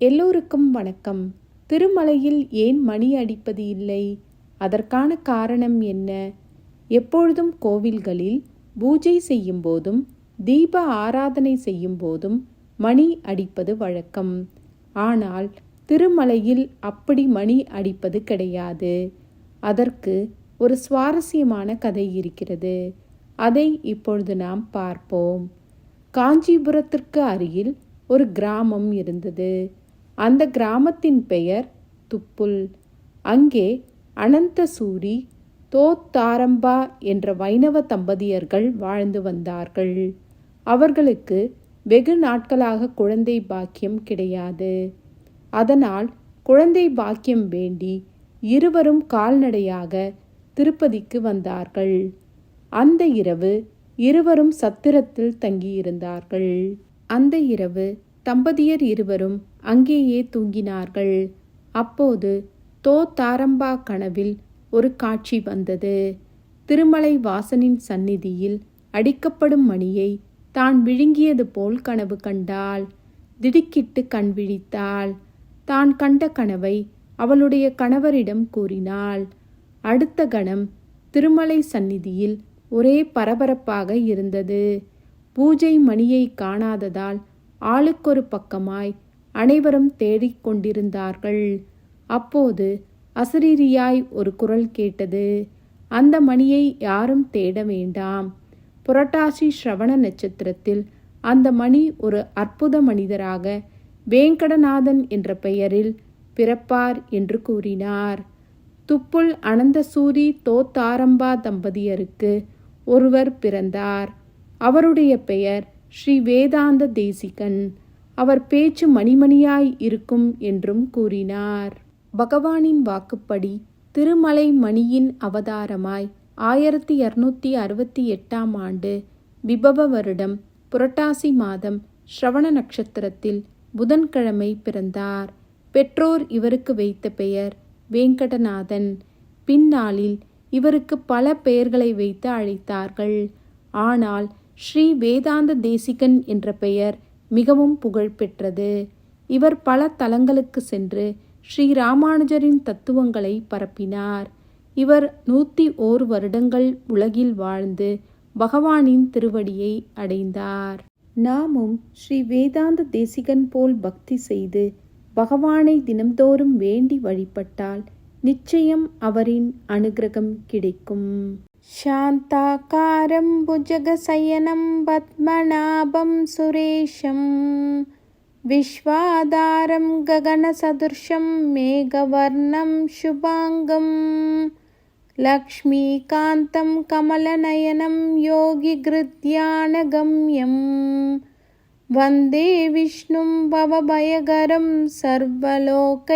எல்லோருக்கும் வணக்கம். திருமலையில் ஏன் மணி அடிப்பது இல்லை? அதற்கான காரணம் என்ன? எப்பொழுதும் கோவில்களில் பூஜை செய்யும் போதும் தீப ஆராதனை செய்யும் போதும் மணி அடிப்பது வழக்கம். ஆனால் திருமலையில் அப்படி மணி அடிப்பது கிடையாது. அதற்கு ஒரு சுவாரஸ்யமான கதை இருக்கிறது. அதை இப்பொழுது நாம் பார்ப்போம். காஞ்சிபுரத்திற்கு அருகில் ஒரு கிராமம் இருந்தது. அந்த கிராமத்தின் பெயர் துப்புல். அங்கே அனந்தசூரி தோத்தாரம்பா என்ற வைணவ தம்பதியர்கள் வாழ்ந்து வந்தார்கள். அவர்களுக்கு வெகு நாட்களாக குழந்தை பாக்கியம் கிடையாது. அதனால் குழந்தை பாக்கியம் வேண்டி இருவரும் கால்நடையாக திருப்பதிக்கு வந்தார்கள். அந்த இரவு இருவரும் சத்திரத்தில் தங்கியிருந்தார்கள். அந்த இரவு தம்பதியர் இருவரும் அங்கேயே தூங்கினார்கள். அப்போது தோ தாரம்பா கனவில் ஒரு காட்சி வந்தது. திருமலை வாசனின் சந்நிதியில் அடிக்கப்படும் மணியை தான் விழுங்கியது போல் கனவு கண்டாள். திடுக்கிட்டு கண் விழித்தாள். தான் கண்ட கனவை அவளுடைய கணவரிடம் கூறினாள். அடுத்த கணம் திருமலை சந்நிதியில் ஒரே பரபரப்பாக இருந்தது. பூஜை மணியை காணாததால் ஆளுக்கொரு பக்கமாய் அனைவரும் தேடிக் கொண்டிருந்தார்கள். அப்போது அசரீரியாய் ஒரு குரல் கேட்டது அந்த மணியை யாரும் தேட வேண்டாம். புரட்டாசி ஸ்ரவண நட்சத்திரத்தில் அந்த மணி ஒரு அற்புத மனிதராக வேங்கடநாதன் என்ற பெயரில் பிறப்பார் என்று கூறினார். துப்புல் அனந்தசூரி தோத்தாரம்பா தம்பதியருக்கு ஒருவர் பிறந்தார். அவருடைய பெயர் ஸ்ரீ வேதாந்த தேசிகன். அவர் பேச்சு மணிமணியாய் இருக்கும் என்றும் கூறினார். பகவானின் வாக்குப்படி திருமலை மணியின் அவதாரமாய் ஆயிரத்தி இருநூத்தி அறுபத்தி எட்டாம் ஆண்டு விபவ வருடம் புரட்டாசி மாதம் ஸ்ரவண நட்சத்திரத்தில் புதன்கிழமை பிறந்தார். பெற்றோர் இவருக்கு வைத்த பெயர் வேங்கடநாதன். பின்னாளில் இவருக்கு பல பெயர்களை வைத்து அழைத்தார்கள். ஆனால் ஸ்ரீ வேதாந்த தேசிகன் என்ற பெயர் மிகவும் புகழ் பெற்றது இவர் பல தலங்களுக்கு சென்று ஸ்ரீ ராமானுஜரின் தத்துவங்களை பரப்பினார். இவர் நூற்றி ஓர் வருடங்கள் உலகில் வாழ்ந்து பகவானின் திருவடியை அடைந்தார். நாமும் ஸ்ரீ வேதாந்த தேசிகன் போல் பக்தி செய்து பகவானை தினம்தோறும் வேண்டி வழிபட்டால் நிச்சயம் அவரின் அனுகிரகம் கிடைக்கும். శాంతాకారం భుజగశయనం పద్మనాభం సురేశం విశ్వాధారం గగనసదృశం మేఘవర్ణం శుభాంగం లక్ష్మీకాంతం కమలనయనం యోగిగృద్యానగమ్యం వందే విష్ణుం భవభయగరం సర్వలోకైకనాథం